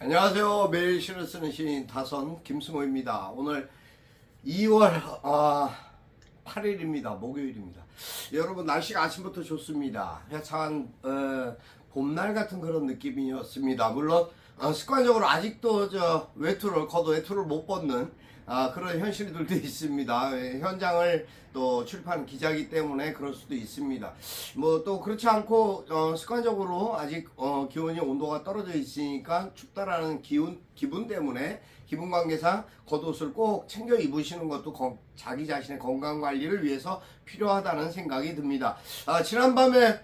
안녕하세요. 매일 시를 쓰는 시인 다선 김승호입니다. 오늘 2월 아, 8일입니다. 목요일입니다. 여러분 날씨가 아침부터 좋습니다. 화창한 어, 봄날 같은 그런 느낌이었습니다. 물론 어, 습관적으로 아직도 저 외투를 걷어 외투를 못 벗는 아, 그런 현실들도 있습니다. 예, 현장을 또 출판 기자기 때문에 그럴 수도 있습니다. 뭐 또 그렇지 않고 어, 습관적으로 아직 어, 기온이 온도가 떨어져 있으니까 춥다라는 기운 기분 때문에 기분 관계상 겉옷을 꼭 챙겨 입으시는 것도 건- 자기 자신의 건강 관리를 위해서 필요하다는 생각이 듭니다. 아, 지난밤에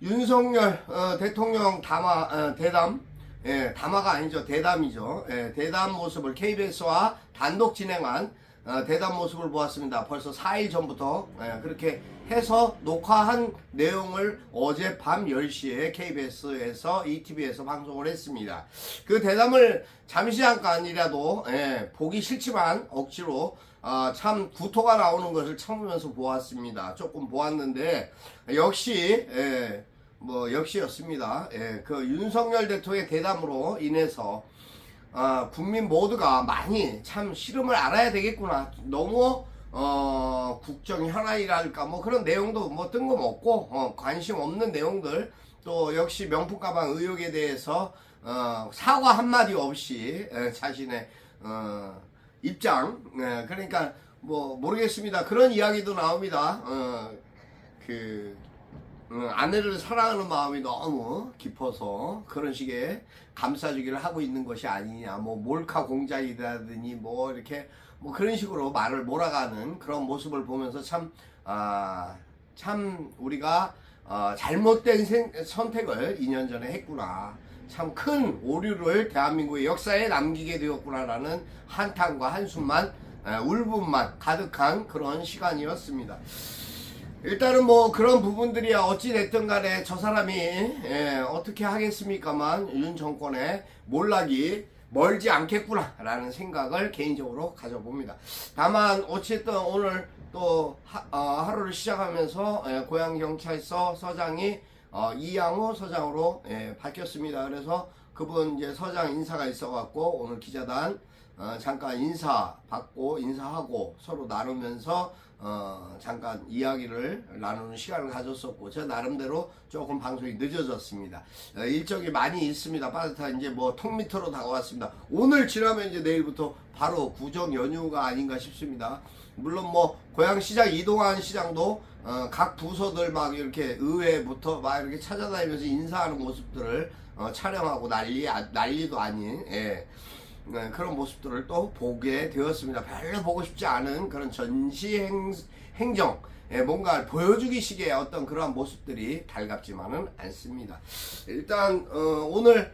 윤석열 어, 대통령 담화 어, 대담 예, 담화가 아니죠. 대담이죠. 예, 대담 모습을 KBS와 단독 진행한 어, 대담 모습을 보았습니다. 벌써 4일 전부터 예, 그렇게 해서 녹화한 내용을 어제 밤 10시에 KBS에서 ETV에서 방송을 했습니다. 그 대담을 잠시 잠깐이라도 예, 보기 싫지만 억지로 아, 참 구토가 나오는 것을 참으면서 보았습니다. 조금 보았는데 역시 예, 뭐 역시였습니다. 예, 그 윤석열 대통령의 대담으로 인해서 아, 국민 모두가 많이 참 시름을 알아야 되겠구나. 너무 어, 국정 현안이랄까 뭐 그런 내용도 뭐 뜬금없고 어, 관심 없는 내용들 또 역시 명품 가방 의혹에 대해서 어, 사과 한마디 없이 예, 자신의 어, 입장 예, 그러니까 뭐 모르겠습니다. 그런 이야기도 나옵니다. 어, 그 어, 아내를 사랑하는 마음이 너무 깊어서 그런 식의 감싸주기를 하고 있는 것이 아니냐, 뭐 몰카 공작이라더니 뭐 이렇게 뭐 그런 식으로 말을 몰아가는 그런 모습을 보면서 참, 아, 참 우리가 어, 잘못된 생- 선택을 2년 전에 했구나. 참 큰 오류를 대한민국의 역사에 남기게 되었구나라는 한탄과 한숨만, 에, 울분만 가득한 그런 시간이었습니다. 일단은 뭐 그런 부분들이야 어찌 됐든 간에 저 사람이 예, 어떻게 하겠습니까만 윤 정권의 몰락이 멀지 않겠구나 라는 생각을 개인적으로 가져봅니다. 다만 어쨌든 오늘 또 하, 루를 시작하면서 예, 고양경찰서 서장이 어, 이양호 서장으로 예, 바뀌었습니다. 그래서 그분 이제 서장 인사가 있어갖고 오늘 기자단 어, 잠깐 인사 받고 인사하고 서로 나누면서 어, 잠깐 이야기를 나누는 시간을 가졌었고 저 나름대로 조금 방송이 늦어졌습니다. 어, 일정이 많이 있습니다. 빠듯한 이제 뭐 턱밑으로 다가왔습니다. 오늘 지나면 이제 내일부터 바로 구정 연휴가 아닌가 싶습니다. 물론 뭐 고양시장 이동환 시장도 어, 각 부서들 막 이렇게 의회부터 막 이렇게 찾아다니면서 인사하는 모습들을 어, 촬영하고 난리 아- 난리도 아닌 예. 네, 그런 모습들을 또 보게 되었습니다. 별로 보고 싶지 않은 그런 전시 행, 행정, 예, 뭔가 보여주기 식의 어떤 그러한 모습들이 달갑지만은 않습니다. 일단, 어, 오늘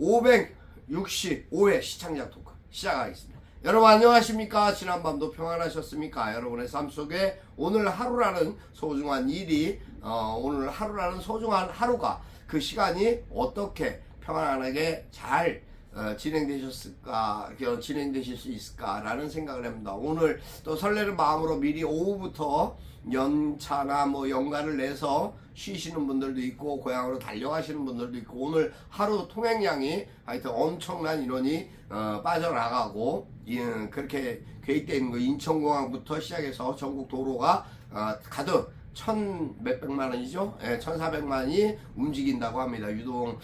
565회 시청자 토크 시작하겠습니다. 여러분 안녕하십니까? 지난밤도 평안하셨습니까? 여러분의 삶 속에 오늘 하루라는 소중한 일이, 어, 오늘 하루라는 소중한 하루가 그 시간이 어떻게 평안하게 잘 어, 진행되셨을까, 어, 진행되실 수 있을까라는 생각을 합니다. 오늘 또 설레는 마음으로 미리 오후부터 연차나 뭐 연가를 내서 쉬시는 분들도 있고 고향으로 달려가시는 분들도 있고 오늘 하루 통행량이 하여튼 엄청난 인원이 어, 빠져나가고 그렇게 있는 거 인천공항부터 시작해서 전국 도로가 어, 가득 천 몇백만 원이죠? 예, 천사백만이 움직인다고 합니다. 유동,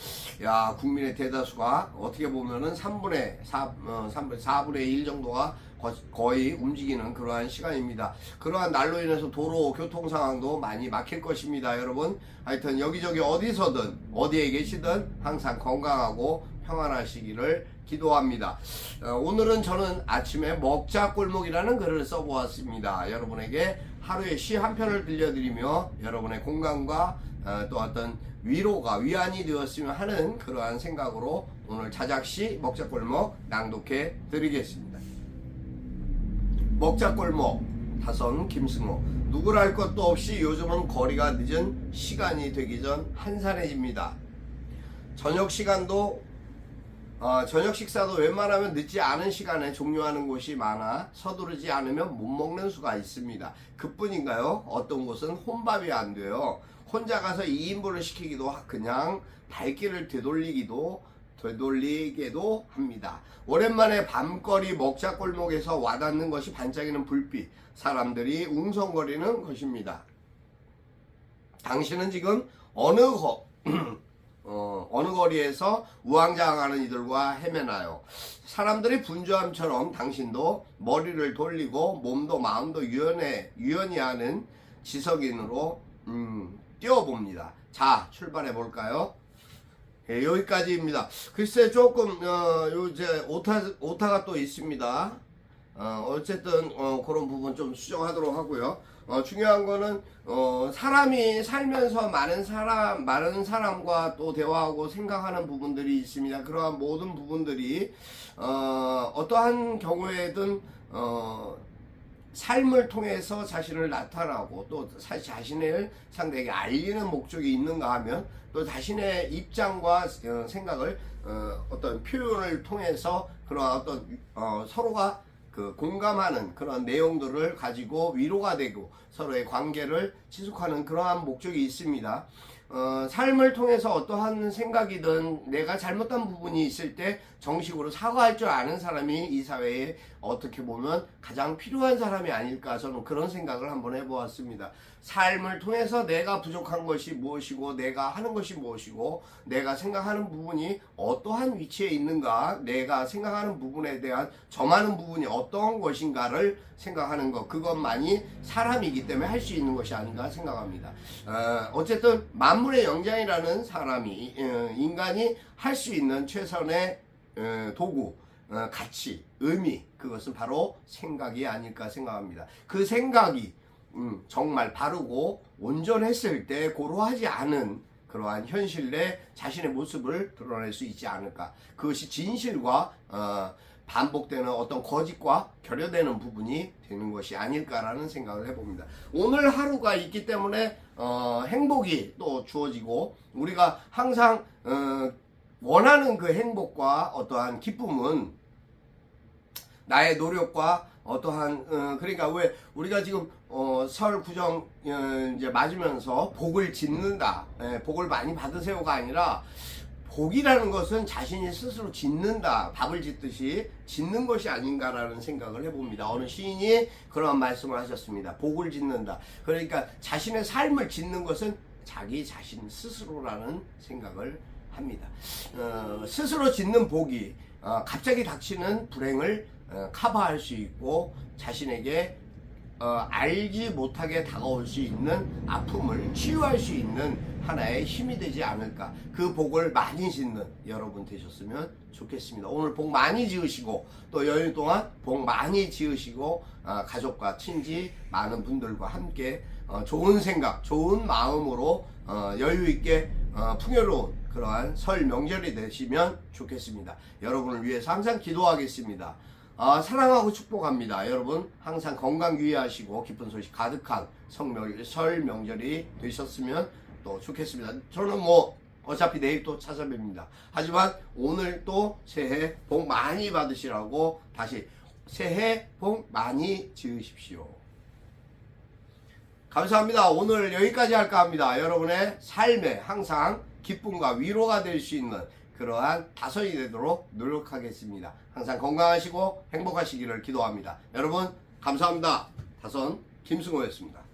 야, 국민의 대다수가 어떻게 보면은 3분의 4, 어, 3분, 4분의 1 정도가 거- 거의 움직이는 그러한 시간입니다. 그러한 날로 인해서 도로 교통 상황도 많이 막힐 것입니다, 여러분. 하여튼 여기저기 어디서든, 어디에 계시든 항상 건강하고 평안하시기를 기도합니다. 어, 오늘은 저는 아침에 먹자 골목이라는 글을 써보았습니다. 여러분에게 하루에 시한 편을 들려드리며 여러분의 공감과 어, 또 어떤 위로가 위안이 되었으면 하는 그러한 생각으로 오늘 자작시 먹자 골목 낭독해 드리겠습니다. 먹자 골목 다선 김승호 누구랄 것도 없이 요즘은 거리가 늦은 시간이 되기 전 한산해집니다. 저녁 시간도 어, 저녁 식사도 웬만하면 늦지 않은 시간에 종료하는 곳이 많아 서두르지 않으면 못 먹는 수가 있습니다. 그뿐인가요? 어떤 곳은 혼밥이 안 돼요. 혼자 가서 2인분을 시키기도 하- 그냥 발길을 되돌리기도 되돌리게도 합니다. 오랜만에 밤거리 먹자 골목에서 와닿는 것이 반짝이는 불빛, 사람들이 웅성거리는 것입니다. 당신은 지금 어느 거, 어, 어느 거리에서 우왕좌왕하는 이들과 헤매나요. 사람들이 분주함처럼 당신도 머리를 돌리고 몸도 마음도 유연해 유연히 하는 지석인으로 음, 뛰어봅니다. 자, 출발해 볼까요? 예, 여기까지입니다. 글쎄 조금 어, 요 이제 오타 오타가 또 있습니다. 어, 어쨌든 어, 그런 부분 좀 수정하도록 하고요. 어, 중요한 거는 어, 사람이 살면서 많은 사람 많은 사람과 또 대화하고 생각하는 부분들이 있습니다. 그러한 모든 부분들이 어, 어떠한 경우에든 어, 삶을 통해서 자신을 나타나고 또 사- 자신을 상대에게 알리는 목적이 있는가 하면 또 자신의 입장과 어, 생각을 어, 어떤 표현을 통해서 그런 어떤 어, 서로가 그 공감하는 그런 내용들을 가지고 위로가 되고 서로의 관계를 지속하는 그러한 목적이 있습니다. 어, 삶을 통해서 어떠한 생각이든 내가 잘못한 부분이 있을 때 정식으로 사과할 줄 아는 사람이 이 사회에 어떻게 보면 가장 필요한 사람이 아닐까 저는 그런 생각을 한번 해보았습니다. 삶을 통해서 내가 부족한 것이 무엇이고 내가 하는 것이 무엇이고 내가 생각하는 부분이 어떠한 위치에 있는가 내가 생각하는 부분에 대한 점하는 부분이 어떠한 것인가를 생각하는 것 그것만이 사람이기 때문에 할 수 있는 것이 아닌가 생각합니다. 어, 어쨌든 만물의 영장이라는 사람이 어, 인간이 할 수 있는 최선의 어, 도구 어, 가치, 의미 그것은 바로 생각이 아닐까 생각합니다. 그 생각이 음, 정말 바르고 온전했을 때 고루하지 않은 그러한 현실 내 자신의 모습을 드러낼 수 있지 않을까. 그것이 진실과 어, 반복되는 어떤 거짓과 결여되는 부분이 되는 것이 아닐까라는 생각을 해봅니다. 오늘 하루가 있기 때문에 어, 행복이 또 주어지고 우리가 항상 어, 원하는 그 행복과 어떠한 기쁨은 나의 노력과 어떠한 어, 그러니까 왜 우리가 지금 어, 설 구정 어, 이제 맞으면서 복을 짓는다. 예, 복을 많이 받으세요가 아니라 복이라는 것은 자신이 스스로 짓는다. 밥을 짓듯이 짓는 것이 아닌가라는 생각을 해봅니다. 어느 시인이 그런 말씀을 하셨습니다. 복을 짓는다. 그러니까 자신의 삶을 짓는 것은 자기 자신 스스로라는 생각을 합니다 어, 스스로 짓는 복이 어, 갑자기 닥치는 불행을 어, 커버할 수 있고 자신에게 어, 알지 못하게 다가올 수 있는 아픔을 치유할 수 있는 하나의 힘이 되지 않을까. 그 복을 많이 짓는 여러분 되셨으면 좋겠습니다. 오늘 복 많이 지으시고 또 연휴 동안 복 많이 지으시고 아, 가족과 친지 많은 분들과 함께 어, 좋은 생각, 좋은 마음으로 어, 여유 있게 어, 풍요로운 그러한 설 명절이 되시면 좋겠습니다. 여러분을 위해서 항상 기도하겠습니다. 아, 사랑하고 축복합니다. 여러분 항상 건강 유의하시고 기쁜 소식 가득한 성명, 설 명절이 되셨으면 또 좋겠습니다. 저는 뭐 어차피 내일 또 찾아뵙니다. 하지만 오늘 또 새해 복 많이 받으시라고 다시 새해 복 많이 지으십시오. 감사합니다. 오늘 여기까지 할까 합니다. 여러분의 삶에 항상 기쁨과 위로가 될 수 있는 그러한 다섯이 되도록 노력하겠습니다. 항상 건강하시고 행복하시기를 기도합니다. 여러분 감사합니다. 다선 김승호였습니다.